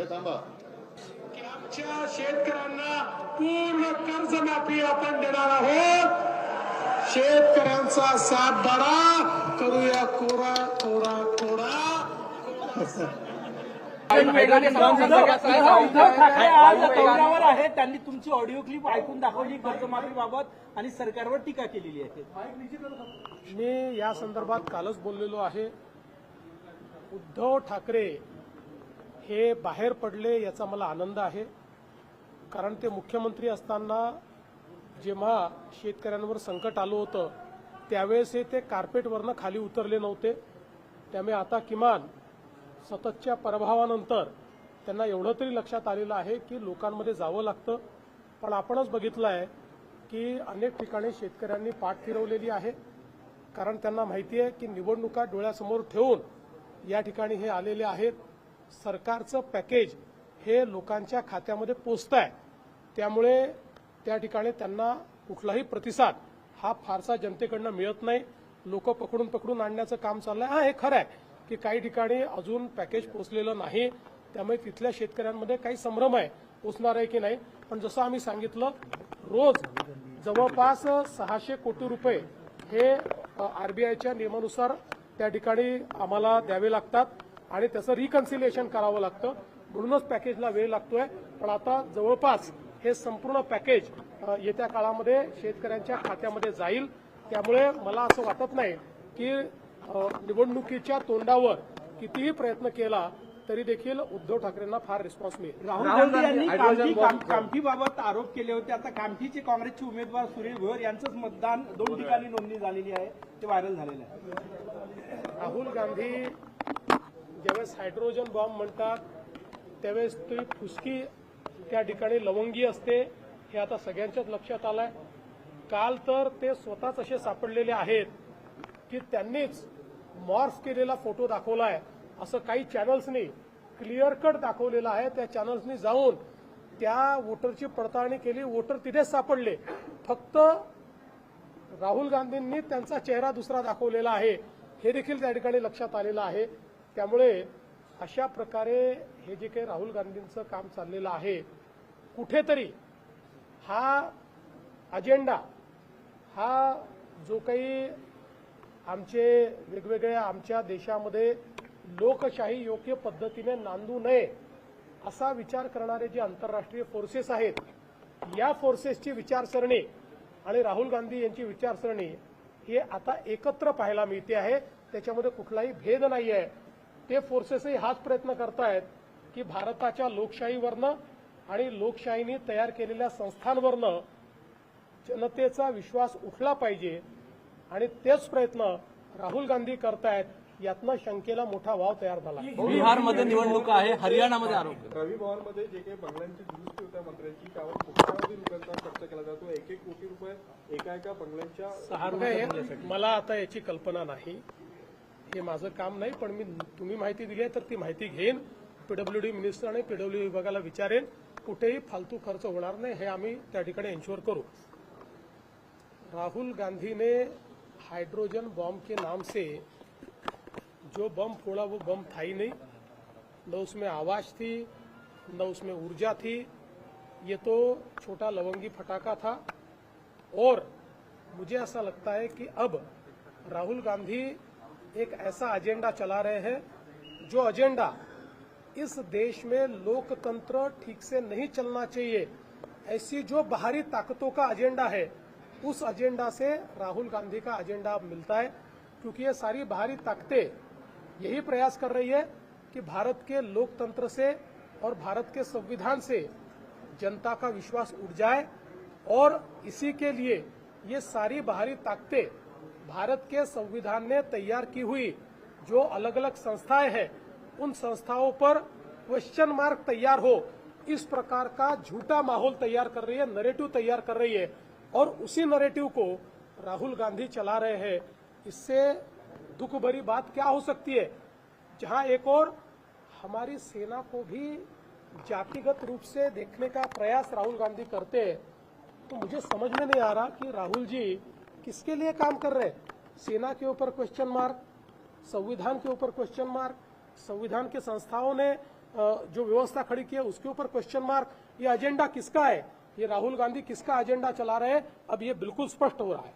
हे थांबा. की आमच्या शेतकऱ्यांना पूर्ण कर्जमाफी आपण देणार आहोत. शेतकऱ्यांचा साथ बारा करूया कोरा कोरा कोरा. उद्धव ठाकरे आज दौऱ्यावर आहे त्यांनी तुमची ऑडिओ क्लिप ऐकून दाखवली कर्जमाफीबाबत आणि सरकारवर टीका केलेली आहे मी या संदर्भात कालच बोललेलो आहे. उद्धव ठाकरे हे बाहेर पडले याचा मला आनंद आहे. कारण ते मुख्यमंत्री असताना जेव्हा शेतकऱ्यांवर संकट आलं होतं त्यावेळेस हे ते कार्पेटवरनं खाली उतरले नव्हते. त्यामुळे आता किमान सततच्या प्रभावानंतर त्यांना एवढं तरी लक्षात आलेलं आहे की लोकांमध्ये जावं लागतं. पण आपणच बघितलं आहे की अनेक ठिकाणी शेतकऱ्यांनी पाठ फिरवलेली आहे. कारण त्यांना माहिती आहे की निवडणुका डोळ्यासमोर ठेवून या ठिकाणी हे आलेले आहेत. सरकारचं पॅकेज हे लोकांच्या खात्यामध्ये पोचत आहे त्यामुळे त्या ठिकाणी त्यांना कुठलाही प्रतिसाद हा फारसा जनतेकडनं मिळत नाही. लोक पकडून पकडून आणण्याचं काम चाललंय. हा हे खरं आहे की काही ठिकाणी अजून पॅकेज पोचलेलं नाही. त्यामुळे तिथल्या शेतकऱ्यांमध्ये काही संभ्रम आहे पोचणार आहे की नाही. पण जसं आम्ही सांगितलं रोज जवळपास सहाशे कोटी रुपये हे आरबीआयच्या नियमानुसार त्या ठिकाणी आम्हाला द्यावे लागतात. आणि त्याचं रिकन्सिलिएशन करावं लागतं. म्हणूनच पॅकेजला वेळ लागतोय. पण आता जवळपास हे संपूर्ण पॅकेज येत्या काळामध्ये शेतकऱ्यांच्या खात्यामध्ये जाईल. त्यामुळे मला असं वाटत नाही की निवडणुकीच्या तोंडावर कितीही प्रयत्न केला तरी देखील उद्धव ठाकरेंना फार रिस्पॉन्स मिळेल. राहुल गांधी यांनी कामठी काम- कामठीबाबत आरोप केले होते. आता कामठीचे काँग्रेसचे उमेदवार सुनील भोयर यांचंच मतदान दोन ठिकाणी नोंदणी झालेली आहे. ते व्हायरल झालेलं आहे. राहुल गांधी ज्यावेळेस हायड्रोजन बॉम्ब म्हणतात त्यावेळेस ती फुसकी त्या ठिकाणी लवंगी असते हे आता सगळ्यांच्याच लक्षात आलंय. काल तर ते स्वतःच असे सापडलेले आहेत की त्यांनीच मॉर्फ केलेला फोटो दाखवलाय. असं काही चॅनल्सनी क्लिअर कट दाखवलेलं आहे. त्या चॅनल्सनी जाऊन त्या वोटरची पडताळणी केली. वोटर तिथेच सापडले. फक्त राहुल गांधींनी त्यांचा चेहरा दुसरा दाखवलेला आहे. हे देखील त्या ठिकाणी लक्षात आलेलं आहे. त्यामुळे अशा प्रकारे हे जे काही राहुल गांधींचं काम चाललेलं आहे कुठेतरी हा अजेंडा हा जो काही आमचे वेगवेगळ्या आमच्या देशामध्ये लोकशाही योग्य पद्धतीने नांदू नये असा विचार करणारे जे आंतरराष्ट्रीय फोर्सेस आहेत या फोर्सेसची विचारसरणी आणि राहुल गांधी यांची विचारसरणी हे आता एकत्र पाहायला मिळते आहे. त्याच्यामध्ये कुठलाही भेद नाही आहे ते फोर्सेसही हाच प्रयत्न करतायत की भारताच्या लोकशाहीवरनं आणि लोकशाहीने तयार केलेल्या संस्थांवरनं जनतेचा विश्वास उठला पाहिजे. आणि तेच प्रयत्न राहुल गांधी करतायत यातनं शंकेला मोठा वाव तयार झाला. बिहारमध्ये निवडणुका आहे हरियाणामध्ये आरोप. रवी भवनमध्ये जे काही बंगल्यांची दुरुस्ती होत्या मंत्र्यांची त्यावर कोट्यावधी रुपयांचा खर्च केला जातो. एक एक कोटी रुपये एका एका बंगल्यांच्या मला आता याची कल्पना नाही. हे माझं काम नाही, पण मी तुम्ही माहिती दिली आहे ती माहिती घेईन. पीडब्ल्यूडी मिनिस्टर आणि पीडब्ल्यू विभागाला विचारेन, कुठेही फालतू खर्च होणार नाही, हे आम्ही त्या ठिकाणी एन्श्योर करू. राहुल गांधी ने हाइड्रोजन बॉम्ब के नाम से जो बम फोड़ा, वो बम था ही नहीं। न उसमें आवाज़ थी, न उसमें ऊर्जा थी। ये तो छोटा लवंगी फटाका था। और मुझे ऐसा लगता है कि अब राहुल गांधी एक ऐसा एजेंडा चला रहे हैं, जो एजेंडा इस देश में लोकतंत्र ठीक से नहीं चलना चाहिए। ऐसी जो बाहरी ताकतों का एजेंडा है, उस एजेंडा से राहुल गांधी का एजेंडा मिलता है, क्योंकि ये सारी बाहरी ताकतें यही प्रयास कर रही है कि भारत के लोकतंत्र से और भारत के संविधान से जनता का विश्वास उठ जाए, और इसी के लिए ये सारी बाहरी ताकतें भारत के संविधान ने तैयार की हुई जो अलग अलग संस्थाएँ हैं, उन संस्थाओं पर क्वेश्चन मार्क तैयार हो। इस प्रकार का झूठा माहौल तैयार कर रही है नरेटिव तैयार कर रही है और उसी नरेटिव को राहुल गांधी चला रहे हैं। इससे दुख भरी बात क्या हो सकती है? जहाँ एक और, हमारी सेना को भी जातिगत रूप से देखने का प्रयास राहुल गांधी करते हैं तो मुझे समझ में नहीं आ रहा कि राहुल जी किसके लिए काम कर रहे हैं? सेना के ऊपर क्वेश्चन मार्क संविधान के ऊपर क्वेश्चन मार्क संविधान के संस्थाओं ने जो व्यवस्था खड़ी की है उसके ऊपर क्वेश्चन मार्क ये एजेंडा किसका है? ये राहुल गांधी किसका एजेंडा चला रहे हैं? अब ये बिल्कुल स्पष्ट हो रहा है।